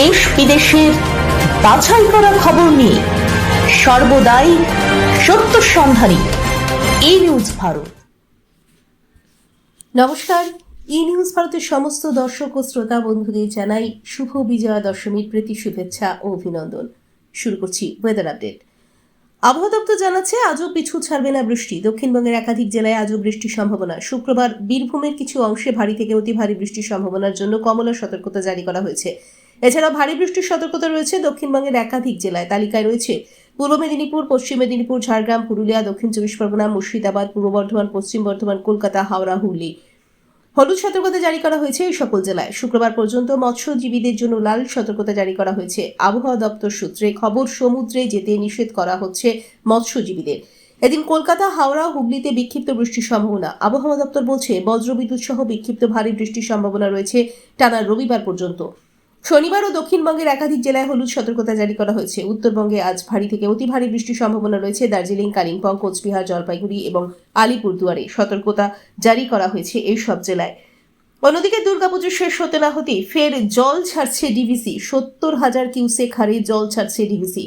দেশ বিদেশের বাছাই করা খবর নিয়ে সর্বদাই সত্য সন্ধানী, এই নিউজ ভারত। নমস্কার ই নিউজ ভারতের সমস্ত দর্শক ও শ্রোতা বন্ধুদের জানাই শুভ বিজয়া দশমীর প্রীতি, শুভেচ্ছা ও অভিনন্দন। শুরু করছি ওয়েদার আপডেট আবহাওয়া দপ্তর জানাচ্ছে, আজও পিছু ছাড়বে না বৃষ্টি। দক্ষিণবঙ্গের একাধিক জেলায় আজও বৃষ্টির সম্ভাবনা। শুক্রবার বীরভূমের কিছু অংশে ভারী থেকে অতি ভারী বৃষ্টির সম্ভাবনার জন্য কমলা সতর্কতা জারি করা হয়েছে। এছাড়াও ভারী বৃষ্টির সতর্কতা রয়েছে দক্ষিণবঙ্গের একাধিক জেলায়। তালিকায় রয়েছে পূর্ব মেদিনীপুর, পশ্চিম মেদিনীপুর, ঝাড়গ্রাম, পুরুলিয়া, দক্ষিণ চব্বিশ পরগনা, মুর্শিদাবাদ, পূর্ব বর্ধমান, পশ্চিম বর্ধমান, কলকাতা, হাওড়া, হুগলি। হলুদ সতর্কতা জারি করা হয়েছে এই সকল জেলায়। শুক্রবার পর্যন্ত মৎস্যজীবীদের জন্য লাল সতর্কতা জারি করা হয়েছে। আবহাওয়া দপ্তর সূত্রে খবর, সমুদ্রে যেতে নিষেধ করা হচ্ছে মৎস্যজীবীদের। এদিন কলকাতা, হাওড়া, হুগলিতে বিক্ষিপ্ত বৃষ্টির সম্ভাবনা। আবহাওয়া দপ্তর বলছে, বজ্রবিদ্যুৎ সহ বিক্ষিপ্ত ভারী বৃষ্টির সম্ভাবনা রয়েছে টানা রবিবার পর্যন্ত। শনিবার ও দক্ষিণবঙ্গের একাধিক জেলায় হলুদ সতর্কতা জারি করা হয়েছে। উত্তরবঙ্গে আজ ভারী থেকে অতি ভারী বৃষ্টির সম্ভাবনা রয়েছে। দার্জিলিং, কালিম্পং, কোচবিহার, জলপাইগুড়ি এবং আলিপুরদুয়ারে সতর্কতা জারি করা হয়েছে এই সব জেলায়। অন্যদিকে দুর্গাপুজো শেষ হতে না হতেই ফের জল ছাড়ছে ডিভিসি। সত্তর হাজার কিউসেক হারে জল ছাড়ছে ডিভিসি।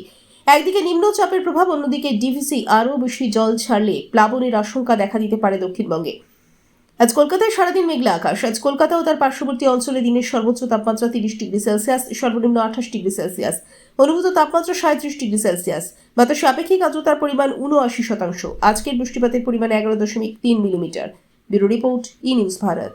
একদিকে নিম্নচাপের প্রভাব, অন্যদিকে ডিভিসি আরও বেশি জল ছাড়লে প্লাবনের আশঙ্কা দেখা দিতে পারে দক্ষিণবঙ্গে। আজ কলকাতায় সারাদিন মেঘলা আকাশ। আজ কলকাতা ও তার পার্শ্ববর্তী অঞ্চলে দিনের সর্বোচ্চ তাপমাত্রা তিরিশ ডিগ্রি সেলসিয়াস, সর্বনিম্ন আঠাশ ডিগ্রি সেলসিয়াস। অনুভূত তাপমাত্রা সাঁত্রিশ ডিগ্রি সেলসিয়াস। বাতাসে আপেক্ষিক আর্দ্রতার পরিমাণ উনআশি শতাংশ। আজকের বৃষ্টিপাতের পরিমাণ এগারো দশমিক তিন millimetre. Bureau report, E news Bharat.